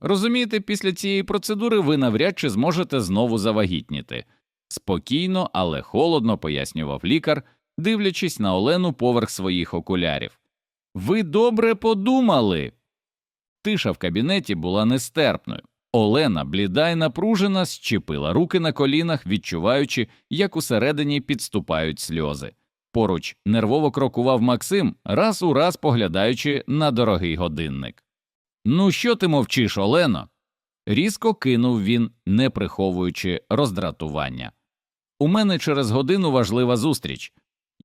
Розумієте, після цієї процедури ви навряд чи зможете знову завагітніти. Спокійно, але холодно пояснював лікар, дивлячись на Олену поверх своїх окулярів. Ви добре подумали. Тиша в кабінеті була нестерпною. Олена, бліда й напружена, щепила руки на колінах, відчуваючи, як усередині підступають сльози. Поруч нервово крокував Максим, раз у раз поглядаючи на дорогий годинник. Ну, що ти мовчиш, Олено? різко кинув він, не приховуючи роздратування. У мене через годину важлива зустріч.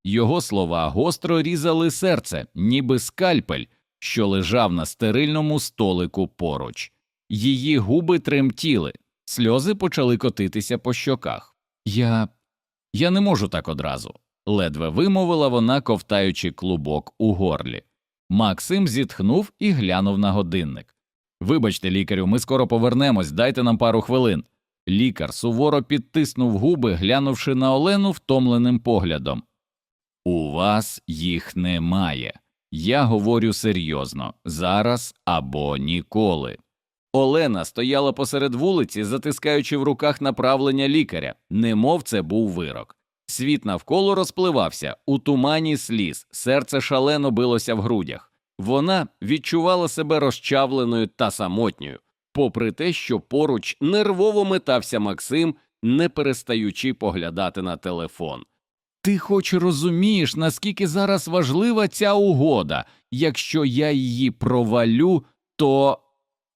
Його слова гостро різали серце, ніби скальпель, що лежав на стерильному столику поруч. Її губи тремтіли, сльози почали котитися по щоках. Я. Я не можу так одразу, ледве вимовила вона, ковтаючи клубок у горлі. Максим зітхнув і глянув на годинник. Вибачте, лікарю, ми скоро повернемось, дайте нам пару хвилин. Лікар суворо підтиснув губи, глянувши на Олену втомленим поглядом. У вас їх немає. Я говорю серйозно зараз або ніколи. Олена стояла посеред вулиці, затискаючи в руках направлення лікаря, немов це був вирок. Світ навколо розпливався у тумані сліз, серце шалено билося в грудях. Вона відчувала себе розчавленою та самотньою, попри те, що поруч нервово метався Максим, не перестаючи поглядати на телефон. Ти хоч розумієш, наскільки зараз важлива ця угода. Якщо я її провалю, то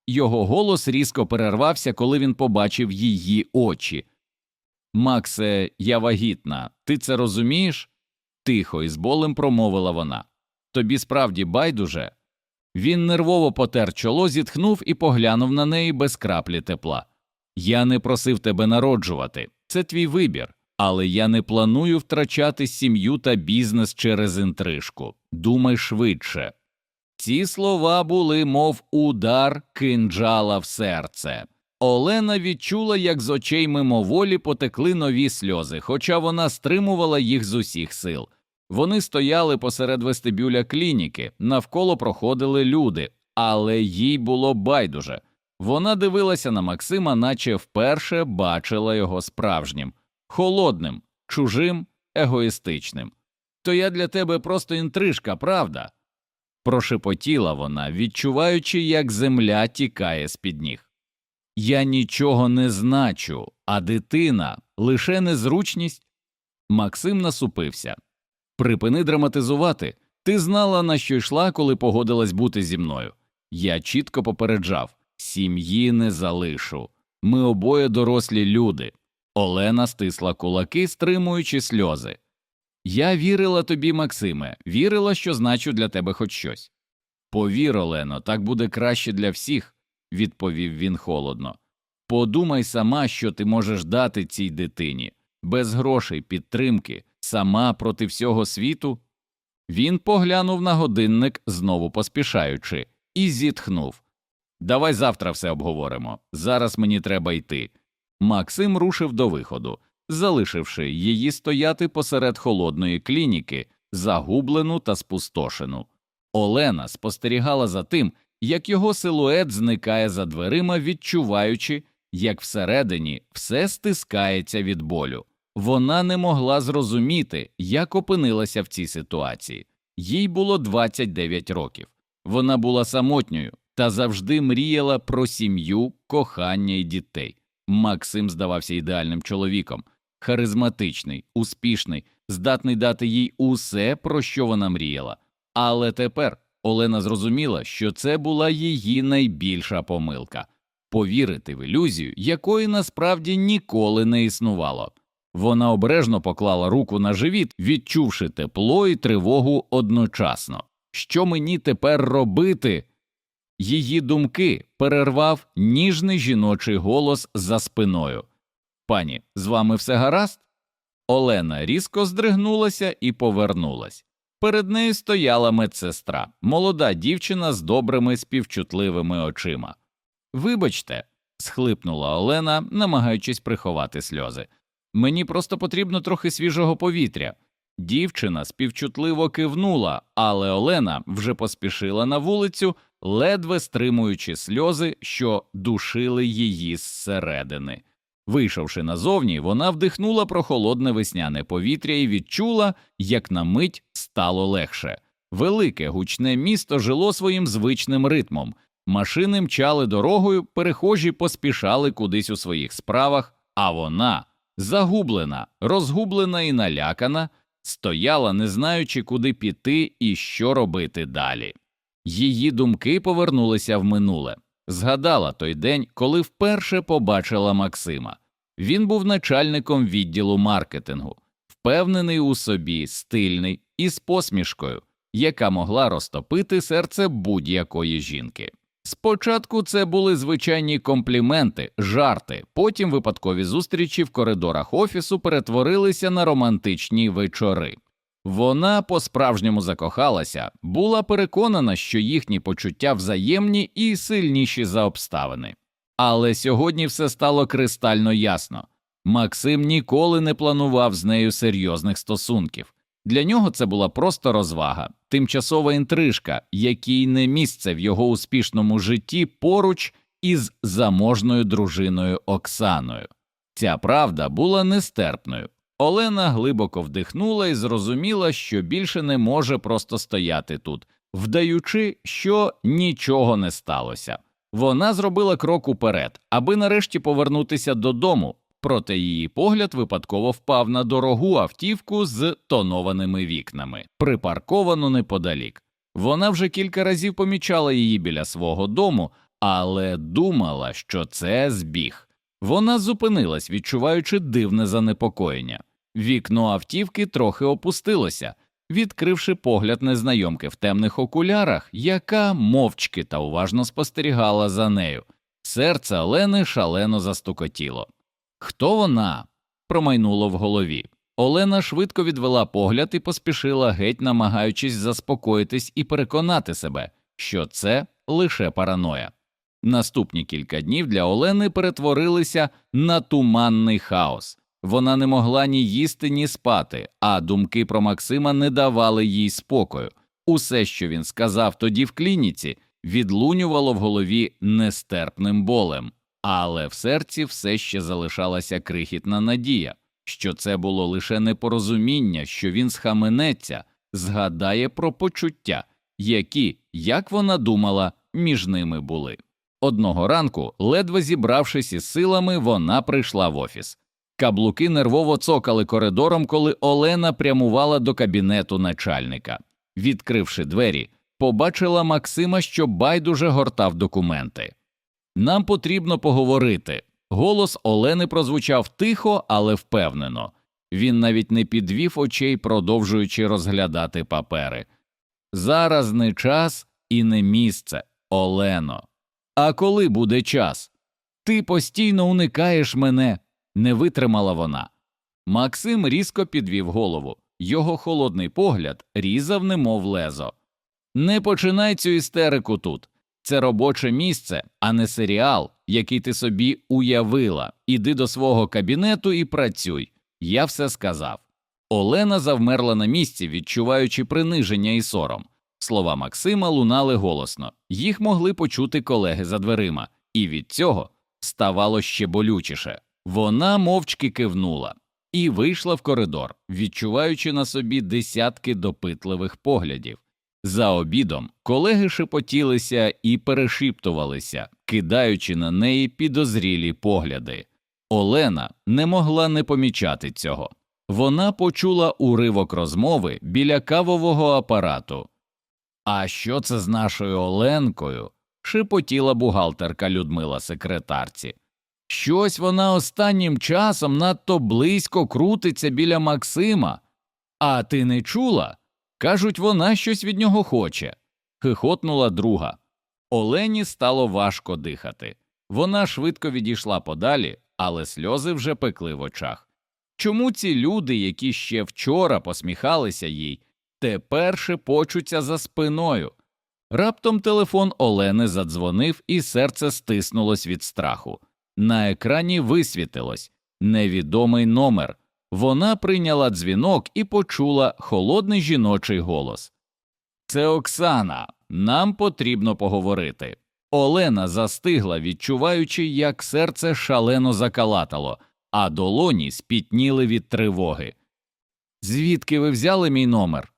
його голос різко перервався, коли він побачив її очі. Максе, я вагітна, ти це розумієш? тихо і з болем промовила вона. Тобі справді байдуже. Він нервово потер чоло, зітхнув і поглянув на неї без краплі тепла. Я не просив тебе народжувати, це твій вибір, але я не планую втрачати сім'ю та бізнес через інтрижку. Думай швидше. Ці слова були, мов удар кинджала в серце. Олена відчула, як з очей мимоволі потекли нові сльози, хоча вона стримувала їх з усіх сил. Вони стояли посеред вестибюля клініки, навколо проходили люди, але їй було байдуже. Вона дивилася на Максима, наче вперше бачила його справжнім, холодним, чужим, егоїстичним. То я для тебе просто інтрижка, правда? прошепотіла вона, відчуваючи, як земля тікає з під ніг. Я нічого не значу, а дитина лише незручність. Максим насупився. Припини драматизувати. Ти знала, на що йшла, коли погодилась бути зі мною. Я чітко попереджав сім'ї не залишу. Ми обоє дорослі люди. Олена стисла кулаки, стримуючи сльози. Я вірила тобі, Максиме, вірила, що значу для тебе хоч щось. Повір, Олено, так буде краще для всіх, відповів він холодно. Подумай сама, що ти можеш дати цій дитині, без грошей, підтримки, сама проти всього світу. Він поглянув на годинник, знову поспішаючи, і зітхнув. Давай завтра все обговоримо. Зараз мені треба йти. Максим рушив до виходу, залишивши її стояти посеред холодної клініки, загублену та спустошену. Олена спостерігала за тим, як його силует зникає за дверима, відчуваючи, як всередині все стискається від болю. Вона не могла зрозуміти, як опинилася в цій ситуації. Їй було 29 років. Вона була самотньою та завжди мріяла про сім'ю, кохання і дітей. Максим здавався ідеальним чоловіком, харизматичний, успішний, здатний дати їй усе, про що вона мріяла. Але тепер Олена зрозуміла, що це була її найбільша помилка повірити в ілюзію, якої насправді ніколи не існувало. Вона обережно поклала руку на живіт, відчувши тепло і тривогу одночасно. Що мені тепер робити? Її думки перервав ніжний жіночий голос за спиною. Пані, з вами все гаразд? Олена різко здригнулася і повернулась. Перед нею стояла медсестра, молода дівчина з добрими співчутливими очима. Вибачте, схлипнула Олена, намагаючись приховати сльози. Мені просто потрібно трохи свіжого повітря. Дівчина співчутливо кивнула, але Олена вже поспішила на вулицю, ледве стримуючи сльози, що душили її зсередини. Вийшовши назовні, вона вдихнула прохолодне весняне повітря і відчула, як на мить стало легше. Велике гучне місто жило своїм звичним ритмом. Машини мчали дорогою, перехожі поспішали кудись у своїх справах, а вона, загублена, розгублена і налякана, стояла, не знаючи, куди піти і що робити далі. Її думки повернулися в минуле. Згадала той день, коли вперше побачила Максима. Він був начальником відділу маркетингу, впевнений у собі, стильний і з посмішкою, яка могла розтопити серце будь-якої жінки. Спочатку це були звичайні компліменти, жарти, потім випадкові зустрічі в коридорах офісу перетворилися на романтичні вечори. Вона по справжньому закохалася, була переконана, що їхні почуття взаємні і сильніші за обставини. Але сьогодні все стало кристально ясно Максим ніколи не планував з нею серйозних стосунків. Для нього це була просто розвага, тимчасова інтрижка, якій не місце в його успішному житті поруч із заможною дружиною Оксаною. Ця правда була нестерпною. Олена глибоко вдихнула і зрозуміла, що більше не може просто стояти тут, вдаючи, що нічого не сталося. Вона зробила крок уперед, аби нарешті повернутися додому, проте її погляд випадково впав на дорогу автівку з тонованими вікнами, припарковану неподалік. Вона вже кілька разів помічала її біля свого дому, але думала, що це збіг. Вона зупинилась, відчуваючи дивне занепокоєння. Вікно автівки трохи опустилося, відкривши погляд незнайомки в темних окулярах, яка мовчки та уважно спостерігала за нею. Серце Олени шалено застукотіло. Хто вона? промайнуло в голові. Олена швидко відвела погляд і поспішила геть, намагаючись заспокоїтись і переконати себе, що це лише параноя. Наступні кілька днів для Олени перетворилися на туманний хаос. Вона не могла ні їсти, ні спати, а думки про Максима не давали їй спокою. Усе, що він сказав тоді в клініці, відлунювало в голові нестерпним болем, але в серці все ще залишалася крихітна надія, що це було лише непорозуміння, що він схаменеться, згадає про почуття, які, як вона думала, між ними були. Одного ранку, ледве зібравшись із силами, вона прийшла в офіс. Каблуки нервово цокали коридором, коли Олена прямувала до кабінету начальника. Відкривши двері, побачила Максима, що байдуже гортав документи. Нам потрібно поговорити. Голос Олени прозвучав тихо, але впевнено. Він навіть не підвів очей, продовжуючи розглядати папери. Зараз не час і не місце, Олено. А коли буде час? Ти постійно уникаєш мене, не витримала вона. Максим різко підвів голову, його холодний погляд різав, немов лезо. Не починай цю істерику тут. Це робоче місце, а не серіал, який ти собі уявила. Іди до свого кабінету і працюй. Я все сказав. Олена завмерла на місці, відчуваючи приниження і сором. Слова Максима лунали голосно, їх могли почути колеги за дверима, і від цього ставало ще болючіше. Вона мовчки кивнула і вийшла в коридор, відчуваючи на собі десятки допитливих поглядів. За обідом колеги шепотілися і перешіптувалися, кидаючи на неї підозрілі погляди. Олена не могла не помічати цього. Вона почула уривок розмови біля кавового апарату. А що це з нашою Оленкою? шепотіла бухгалтерка Людмила секретарці. Щось вона останнім часом надто близько крутиться біля Максима. А ти не чула? Кажуть, вона щось від нього хоче. хихотнула друга. Олені стало важко дихати. Вона швидко відійшла подалі, але сльози вже пекли в очах. Чому ці люди, які ще вчора посміхалися їй, тепер шепочуться за спиною? Раптом телефон Олени задзвонив, і серце стиснулось від страху. На екрані висвітилось невідомий номер. Вона прийняла дзвінок і почула холодний жіночий голос. Це Оксана. нам потрібно поговорити. Олена застигла, відчуваючи, як серце шалено закалатало, а долоні спітніли від тривоги. Звідки ви взяли мій номер?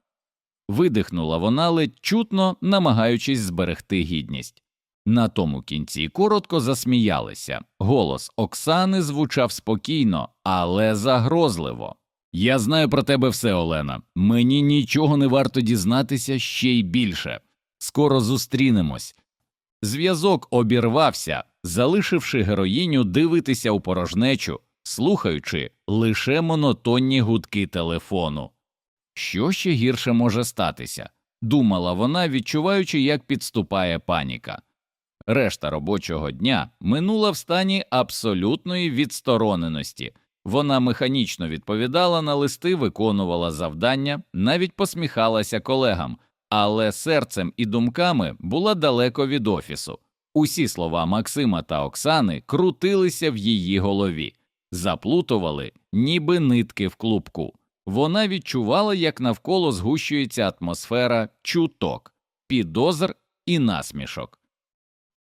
видихнула вона ледь чутно, намагаючись зберегти гідність. На тому кінці коротко засміялися. Голос Оксани звучав спокійно, але загрозливо. Я знаю про тебе все, Олена. Мені нічого не варто дізнатися ще й більше. Скоро зустрінемось. Зв'язок обірвався, залишивши героїню дивитися у порожнечу, слухаючи лише монотонні гудки телефону. Що ще гірше може статися? думала вона, відчуваючи, як підступає паніка. Решта робочого дня минула в стані абсолютної відстороненості. Вона механічно відповідала на листи, виконувала завдання, навіть посміхалася колегам, але серцем і думками була далеко від офісу. Усі слова Максима та Оксани крутилися в її голові, заплутували, ніби нитки в клубку. Вона відчувала, як навколо згущується атмосфера чуток, підозр і насмішок.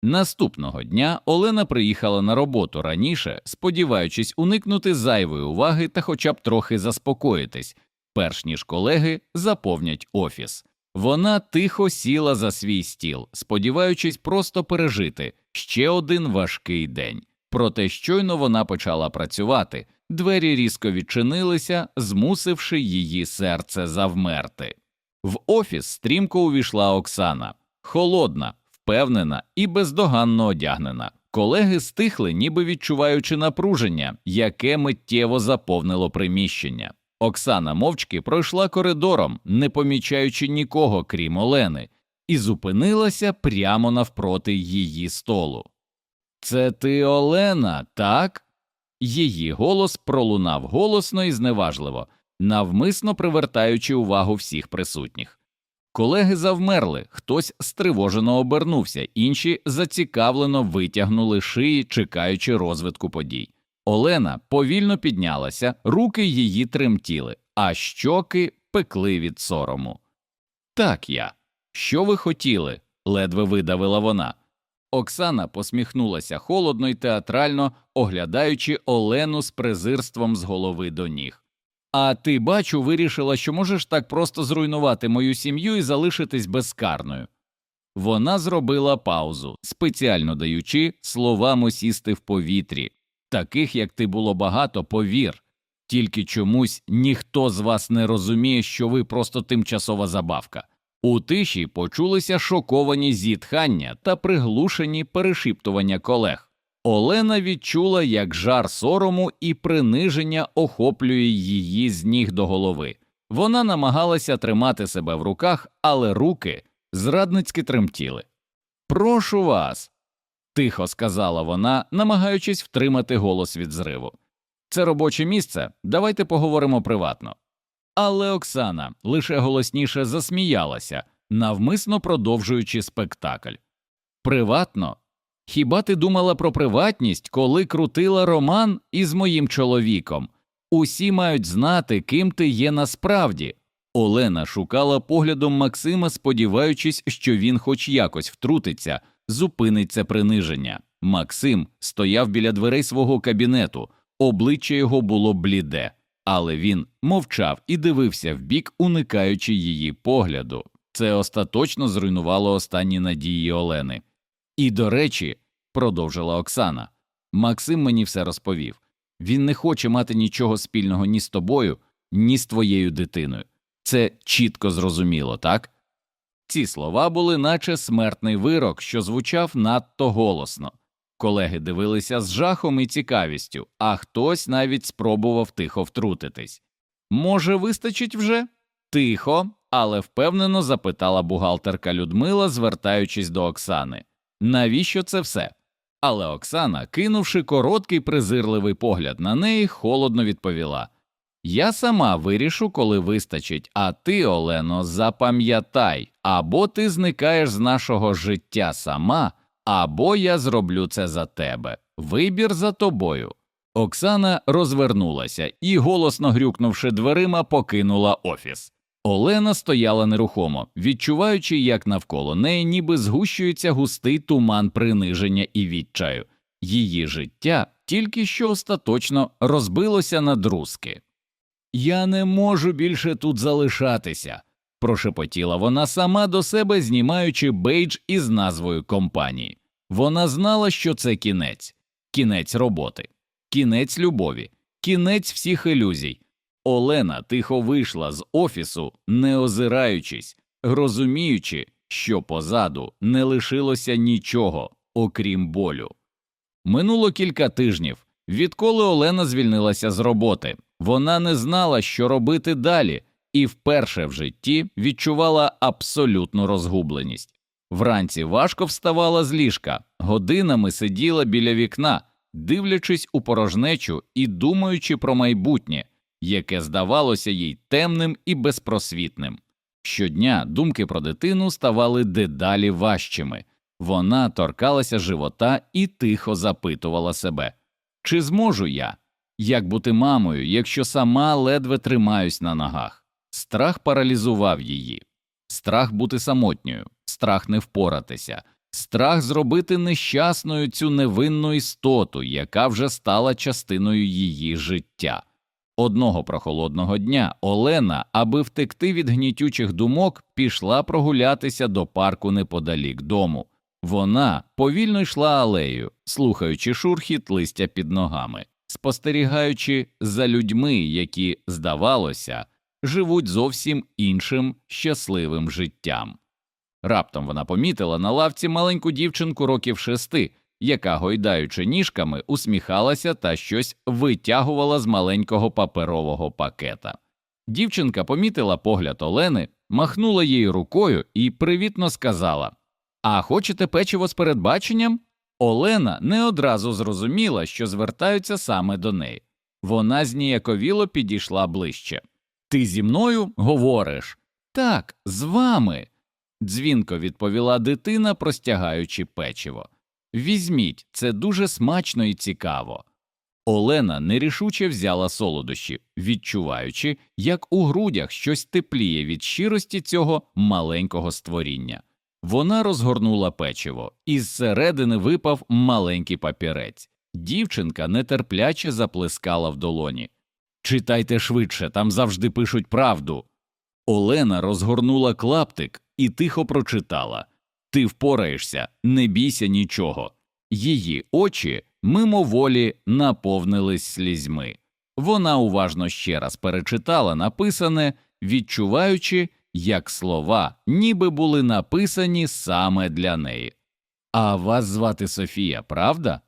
Наступного дня Олена приїхала на роботу раніше, сподіваючись уникнути зайвої уваги та хоча б трохи заспокоїтись, перш ніж колеги заповнять офіс. Вона тихо сіла за свій стіл, сподіваючись просто пережити ще один важкий день. Проте щойно вона почала працювати, двері різко відчинилися, змусивши її серце завмерти. В офіс стрімко увійшла Оксана, холодна, впевнена і бездоганно одягнена. Колеги стихли, ніби відчуваючи напруження, яке миттєво заповнило приміщення. Оксана мовчки пройшла коридором, не помічаючи нікого, крім Олени, і зупинилася прямо навпроти її столу. Це ти, Олена, так? Її голос пролунав голосно і зневажливо, навмисно привертаючи увагу всіх присутніх. Колеги завмерли, хтось стривожено обернувся, інші зацікавлено витягнули шиї, чекаючи розвитку подій. Олена повільно піднялася, руки її тремтіли, а щоки пекли від сорому. Так я. Що ви хотіли? ледве видавила вона. Оксана посміхнулася холодно й театрально, оглядаючи Олену з презирством з голови до ніг. А ти, бачу, вирішила, що можеш так просто зруйнувати мою сім'ю і залишитись безкарною. Вона зробила паузу, спеціально даючи словам осісти в повітрі. Таких, як ти було багато, повір, тільки чомусь ніхто з вас не розуміє, що ви просто тимчасова забавка. У тиші почулися шоковані зітхання та приглушені перешіптування колег. Олена відчула, як жар сорому і приниження охоплює її з ніг до голови. Вона намагалася тримати себе в руках, але руки зрадницьки тремтіли. Прошу вас, тихо сказала вона, намагаючись втримати голос від зриву. Це робоче місце, давайте поговоримо приватно. Але Оксана лише голосніше засміялася, навмисно продовжуючи спектакль. Приватно? Хіба ти думала про приватність, коли крутила роман із моїм чоловіком? Усі мають знати, ким ти є насправді. Олена шукала поглядом Максима, сподіваючись, що він хоч якось втрутиться, зупинить це приниження. Максим стояв біля дверей свого кабінету, обличчя його було бліде але він мовчав і дивився вбік, уникаючи її погляду. Це остаточно зруйнувало останні надії Олени. І, до речі, продовжила Оксана, Максим мені все розповів він не хоче мати нічого спільного ні з тобою, ні з твоєю дитиною. Це чітко зрозуміло, так? Ці слова були, наче смертний вирок, що звучав надто голосно. Колеги дивилися з жахом і цікавістю, а хтось навіть спробував тихо втрутитись. Може, вистачить вже? Тихо, але впевнено запитала бухгалтерка Людмила, звертаючись до Оксани. Навіщо це все? Але Оксана, кинувши короткий презирливий погляд на неї, холодно відповіла Я сама вирішу, коли вистачить, а ти, Олено, запам'ятай або ти зникаєш з нашого життя сама. Або я зроблю це за тебе. Вибір за тобою. Оксана розвернулася і, голосно грюкнувши дверима, покинула офіс. Олена стояла нерухомо, відчуваючи, як навколо неї ніби згущується густий туман приниження і відчаю. Її життя тільки що остаточно розбилося на друзки. Я не можу більше тут залишатися, прошепотіла вона сама до себе, знімаючи бейдж із назвою компанії. Вона знала, що це кінець, кінець роботи, кінець любові, кінець всіх ілюзій. Олена тихо вийшла з офісу, не озираючись, розуміючи, що позаду не лишилося нічого, окрім болю. Минуло кілька тижнів, відколи Олена звільнилася з роботи. Вона не знала, що робити далі, і вперше в житті відчувала абсолютну розгубленість. Вранці важко вставала з ліжка, годинами сиділа біля вікна, дивлячись у порожнечу і думаючи про майбутнє, яке здавалося їй темним і безпросвітним. Щодня думки про дитину ставали дедалі важчими. Вона торкалася живота і тихо запитувала себе чи зможу я? Як бути мамою, якщо сама ледве тримаюсь на ногах? Страх паралізував її, страх бути самотньою, страх не впоратися, страх зробити нещасною цю невинну істоту, яка вже стала частиною її життя. Одного прохолодного дня Олена, аби втекти від гнітючих думок, пішла прогулятися до парку неподалік дому. Вона повільно йшла алею, слухаючи шурхіт листя під ногами, спостерігаючи за людьми, які, здавалося, живуть зовсім іншим щасливим життям. Раптом вона помітила на лавці маленьку дівчинку років шести, яка, гойдаючи ніжками, усміхалася та щось витягувала з маленького паперового пакета. Дівчинка помітила погляд Олени, махнула їй рукою і привітно сказала А хочете печиво з передбаченням? Олена не одразу зрозуміла, що звертаються саме до неї. Вона зніяковіло підійшла ближче. Ти зі мною говориш? Так, з вами. дзвінко відповіла дитина, простягаючи печиво. Візьміть, це дуже смачно і цікаво. Олена нерішуче взяла солодощі, відчуваючи, як у грудях щось тепліє від щирості цього маленького створіння. Вона розгорнула печиво, і зсередини випав маленький папірець. Дівчинка нетерпляче заплескала в долоні. Читайте швидше, там завжди пишуть правду. Олена розгорнула клаптик і тихо прочитала Ти впораєшся, не бійся нічого. Її очі мимоволі наповнились слізьми. Вона уважно ще раз перечитала написане, відчуваючи, як слова ніби були написані саме для неї. А вас звати Софія, правда?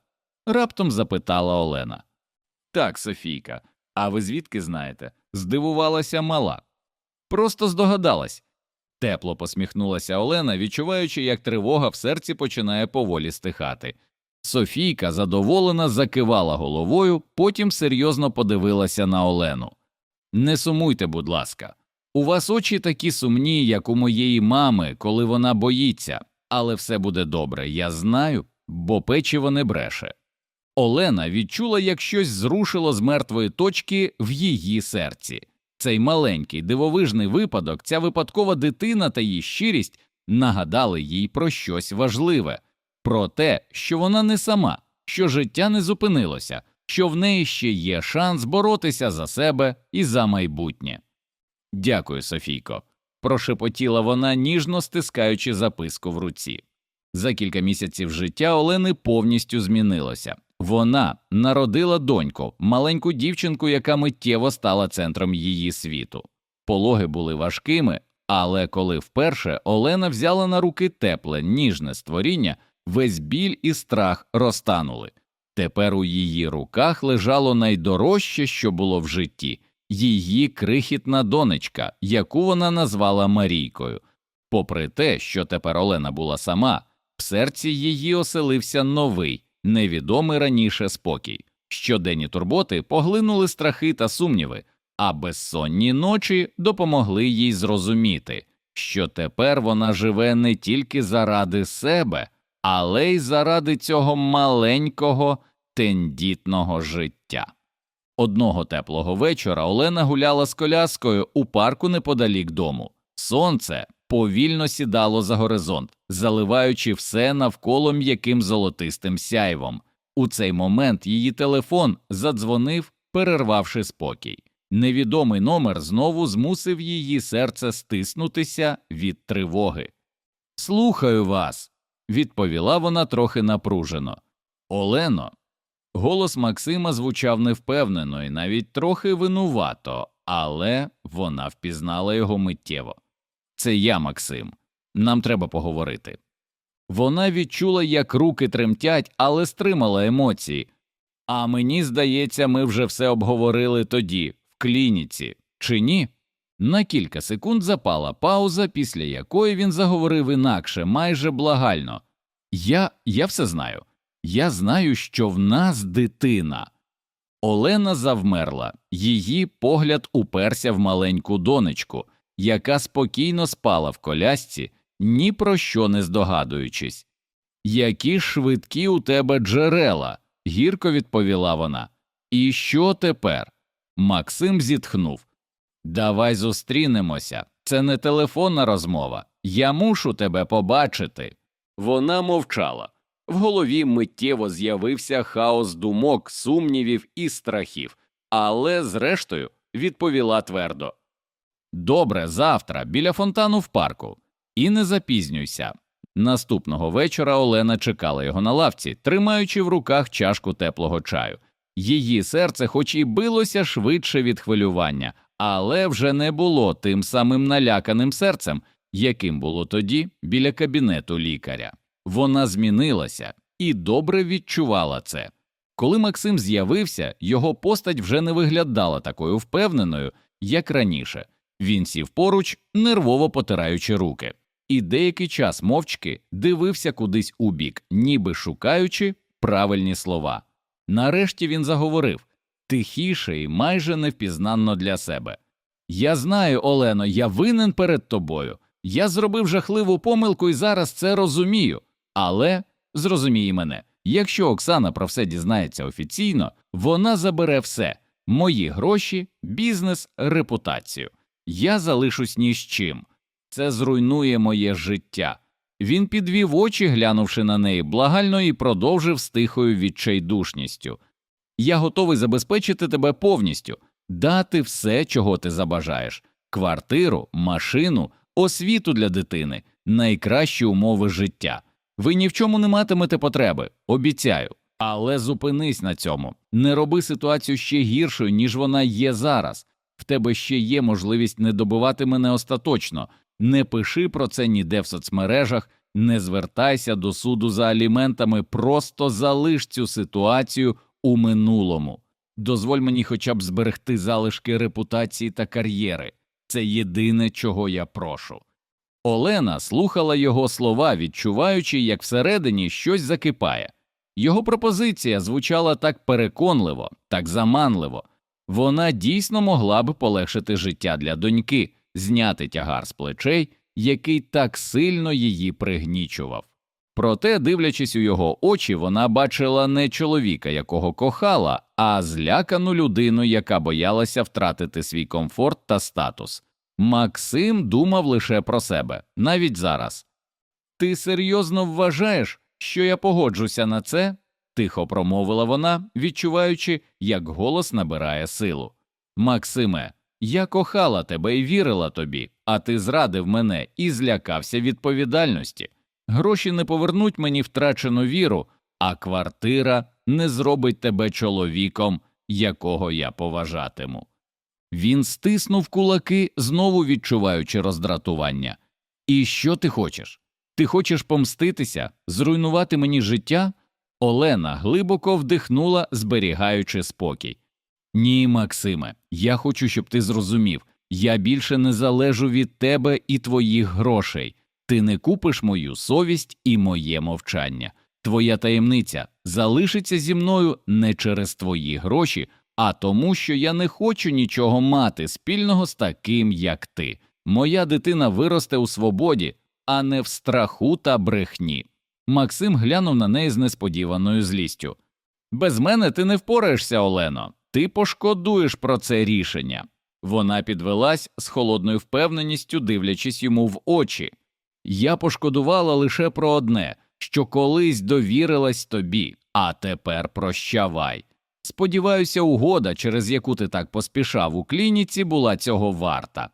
раптом запитала Олена. Так, Софійка, а ви звідки знаєте? здивувалася мала. Просто здогадалась. Тепло посміхнулася Олена, відчуваючи, як тривога в серці починає поволі стихати. Софійка задоволена закивала головою, потім серйозно подивилася на Олену. Не сумуйте, будь ласка. У вас очі такі сумні, як у моєї мами, коли вона боїться, але все буде добре, я знаю, бо печиво не бреше. Олена відчула, як щось зрушило з мертвої точки в її серці. Цей маленький дивовижний випадок, ця випадкова дитина та її щирість нагадали їй про щось важливе, про те, що вона не сама, що життя не зупинилося, що в неї ще є шанс боротися за себе і за майбутнє. Дякую, Софійко, прошепотіла вона, ніжно стискаючи записку в руці. За кілька місяців життя Олени повністю змінилося. Вона народила доньку, маленьку дівчинку, яка миттєво стала центром її світу. Пологи були важкими, але коли вперше Олена взяла на руки тепле, ніжне створіння, весь біль і страх розтанули. Тепер у її руках лежало найдорожче, що було в житті її крихітна донечка, яку вона назвала Марійкою. Попри те, що тепер Олена була сама, в серці її оселився новий, невідомий раніше спокій. Щоденні турботи поглинули страхи та сумніви, а безсонні ночі допомогли їй зрозуміти, що тепер вона живе не тільки заради себе, але й заради цього маленького тендітного життя. Одного теплого вечора Олена гуляла з коляскою у парку неподалік дому. Сонце повільно сідало за горизонт, заливаючи все навколо м'яким золотистим сяйвом. У цей момент її телефон задзвонив, перервавши спокій. Невідомий номер знову змусив її серце стиснутися від тривоги. Слухаю вас, відповіла вона трохи напружено. Олено. Голос Максима звучав невпевнено і навіть трохи винувато, але вона впізнала його миттєво. Це я, Максим. Нам треба поговорити. Вона відчула, як руки тремтять, але стримала емоції. А мені здається, ми вже все обговорили тоді, в клініці, чи ні? На кілька секунд запала пауза, після якої він заговорив інакше, майже благально. Я, я все знаю. Я знаю, що в нас дитина. Олена завмерла, її погляд уперся в маленьку донечку, яка спокійно спала в колясці, ні про що не здогадуючись. Які швидкі у тебе джерела, гірко відповіла вона. І що тепер? Максим зітхнув. Давай зустрінемося. Це не телефонна розмова. Я мушу тебе побачити. Вона мовчала. В голові миттєво з'явився хаос думок, сумнівів і страхів, але, зрештою, відповіла твердо Добре, завтра, біля фонтану в парку. І не запізнюйся. Наступного вечора Олена чекала його на лавці, тримаючи в руках чашку теплого чаю. Її серце, хоч і билося швидше від хвилювання, але вже не було тим самим наляканим серцем, яким було тоді біля кабінету лікаря. Вона змінилася і добре відчувала це. Коли Максим з'явився, його постать вже не виглядала такою впевненою, як раніше. Він сів поруч, нервово потираючи руки, і деякий час мовчки дивився кудись у бік, ніби шукаючи правильні слова. Нарешті він заговорив тихіше і майже невпізнанно для себе. Я знаю, Олено, я винен перед тобою. Я зробив жахливу помилку і зараз це розумію. Але зрозумій мене, якщо Оксана про все дізнається офіційно, вона забере все мої гроші, бізнес, репутацію. Я залишусь ні з чим. Це зруйнує моє життя. Він підвів очі, глянувши на неї благально, і продовжив з тихою відчайдушністю. Я готовий забезпечити тебе повністю, дати все, чого ти забажаєш квартиру, машину, освіту для дитини, найкращі умови життя. Ви ні в чому не матимете потреби, обіцяю. Але зупинись на цьому, не роби ситуацію ще гіршою, ніж вона є зараз. В тебе ще є можливість не добивати мене остаточно. Не пиши про це ніде в соцмережах, не звертайся до суду за аліментами, просто залиш цю ситуацію у минулому. Дозволь мені хоча б зберегти залишки репутації та кар'єри. Це єдине, чого я прошу. Олена слухала його слова, відчуваючи, як всередині щось закипає. Його пропозиція звучала так переконливо, так заманливо. Вона дійсно могла б полегшити життя для доньки, зняти тягар з плечей, який так сильно її пригнічував. Проте, дивлячись у його очі, вона бачила не чоловіка, якого кохала, а злякану людину, яка боялася втратити свій комфорт та статус. Максим думав лише про себе, навіть зараз. Ти серйозно вважаєш, що я погоджуся на це? Тихо промовила вона, відчуваючи, як голос набирає силу. Максиме, я кохала тебе і вірила тобі, а ти зрадив мене і злякався відповідальності. Гроші не повернуть мені втрачену віру, а квартира не зробить тебе чоловіком, якого я поважатиму. Він стиснув кулаки, знову відчуваючи роздратування. І що ти хочеш? Ти хочеш помститися, зруйнувати мені життя? Олена глибоко вдихнула, зберігаючи спокій. Ні, Максиме, я хочу, щоб ти зрозумів я більше не залежу від тебе і твоїх грошей. Ти не купиш мою совість і моє мовчання. Твоя таємниця залишиться зі мною не через твої гроші, а тому, що я не хочу нічого мати спільного з таким, як ти. Моя дитина виросте у свободі, а не в страху та брехні. Максим глянув на неї з несподіваною злістю. Без мене ти не впораєшся, Олено. ти пошкодуєш про це рішення. Вона підвелась з холодною впевненістю, дивлячись йому в очі. Я пошкодувала лише про одне, що колись довірилась тобі, а тепер прощавай. Сподіваюся, угода, через яку ти так поспішав у клініці, була цього варта.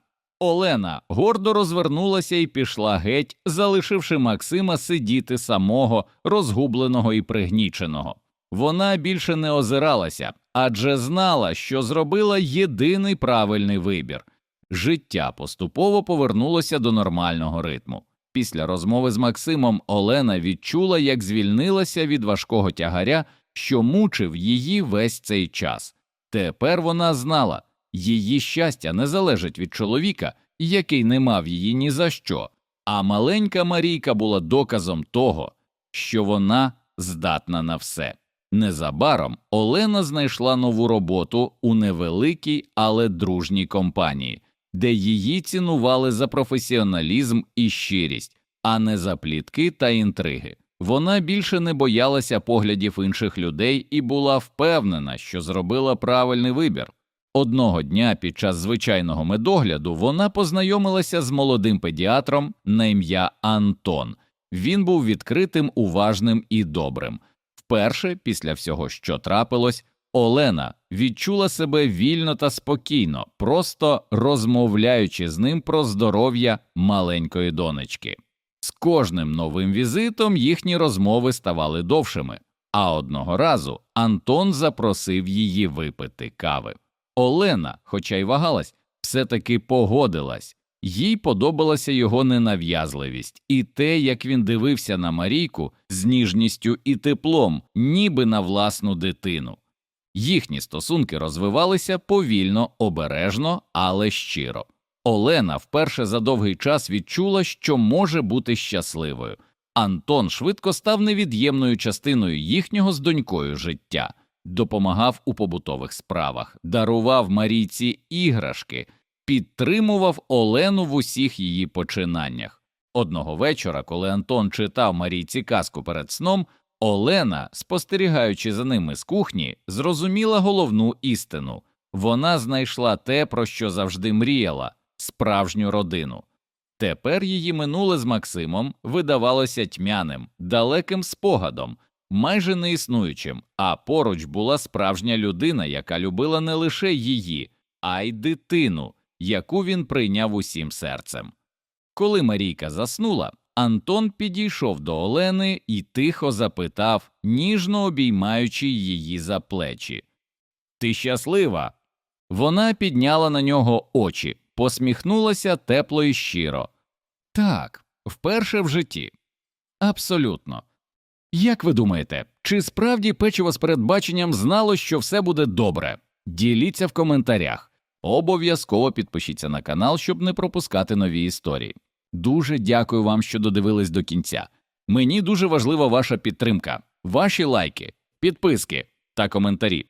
Олена гордо розвернулася і пішла геть, залишивши Максима сидіти самого, розгубленого і пригніченого. Вона більше не озиралася, адже знала, що зробила єдиний правильний вибір. Життя поступово повернулося до нормального ритму. Після розмови з Максимом Олена відчула, як звільнилася від важкого тягаря, що мучив її весь цей час. Тепер вона знала, її щастя не залежить від чоловіка, який не мав її ні за що, а маленька Марійка була доказом того, що вона здатна на все. Незабаром Олена знайшла нову роботу у невеликій, але дружній компанії, де її цінували за професіоналізм і щирість, а не за плітки та інтриги. Вона більше не боялася поглядів інших людей і була впевнена, що зробила правильний вибір. Одного дня під час звичайного медогляду вона познайомилася з молодим педіатром на ім'я Антон. Він був відкритим, уважним і добрим. Вперше, після всього, що трапилось, Олена відчула себе вільно та спокійно, просто розмовляючи з ним про здоров'я маленької донечки. З кожним новим візитом їхні розмови ставали довшими, а одного разу Антон запросив її випити кави. Олена, хоча й вагалась, все таки погодилась. Їй подобалася його ненав'язливість і те, як він дивився на Марійку з ніжністю і теплом, ніби на власну дитину. Їхні стосунки розвивалися повільно, обережно, але щиро. Олена вперше за довгий час відчула, що може бути щасливою. Антон швидко став невід'ємною частиною їхнього з донькою життя, допомагав у побутових справах, дарував Марійці іграшки, підтримував Олену в усіх її починаннях. Одного вечора, коли Антон читав Марійці казку перед сном, Олена, спостерігаючи за ними з кухні, зрозуміла головну істину вона знайшла те, про що завжди мріяла справжню родину. Тепер її минуле з Максимом видавалося тьмяним, далеким спогадом, майже неіснуючим, а поруч була справжня людина, яка любила не лише її, а й дитину, яку він прийняв усім серцем. Коли Марійка заснула, Антон підійшов до Олени і тихо запитав, ніжно обіймаючи її за плечі Ти щаслива? Вона підняла на нього очі, посміхнулася тепло і щиро. Так, вперше в житті. Абсолютно. Як ви думаєте, чи справді печиво з передбаченням знало, що все буде добре? Діліться в коментарях. Обов'язково підпишіться на канал, щоб не пропускати нові історії. Дуже дякую вам, що додивились до кінця. Мені дуже важлива ваша підтримка, ваші лайки, підписки та коментарі.